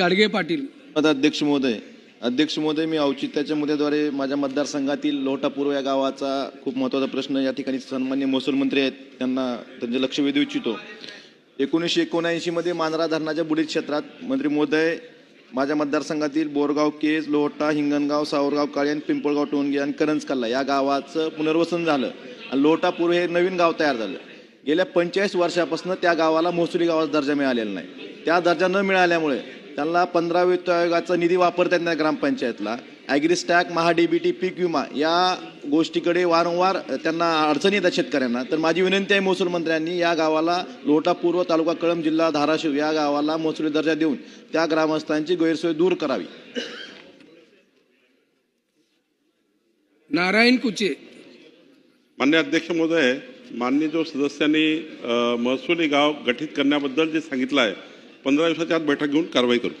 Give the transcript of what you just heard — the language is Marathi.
गाडगे पाटील. अध्यक्ष महोदय. अध्यक्ष महोदय मी औचित्याच्या मुद्द्याद्वारे माझ्या मतदारसंघातील लोटापूर्व या गावाचा खूप महत्त्वाचा प्रश्न या ठिकाणी सन्मान्य महसूल मंत्री आहेत त्यांना त्यांचे लक्ष वेधू इच्छितो. एकोणीसशे एकोणऐंशीमध्ये मांजरा धरणाच्या बुडीत क्षेत्रात मंत्री महोदय माझ्या मतदारसंघातील बोरगाव केज लोहटा हिंगणगाव सावरगाव काळे आणि पिंपळगाव टोनगे आणि करंज कल्ला या गावाचं पुनर्वसन झालं आणि लोहटापूर हे नवीन गाव तयार झालं. गेल्या पंचेचाळीस वर्षापासून त्या गावाला महसुली गावाचा दर्जा मिळालेला नाही. त्या दर्जा न मिळाल्यामुळे त्यांना पंधरा वित्त आयोगाचा निधी वापरतात नाही ग्रामपंचायतला. ॲग्रिस्टॅक महाडीबीटी पीक विमा या गोष्टीकडे वारंवार त्यांना अडचणी येतात शेतकऱ्यांना. तर माझी विनंती आहे महसूल मंत्र्यांनी या गावाला लोटा पूर्व तालुका कळंब जिल्हा धाराशिव या गावाला महसुली दर्जा देऊन त्या ग्रामस्थांची गैरसोय दूर करावी. नारायण कुचे. मान्य अध्यक्ष महोदय मान्य जो सदस्यांनी महसुली गाव गठीत करण्याबद्दल जे सांगितलं आहे पंधरा दिवसाच्या आत बैठक घेऊन कारवाई करू.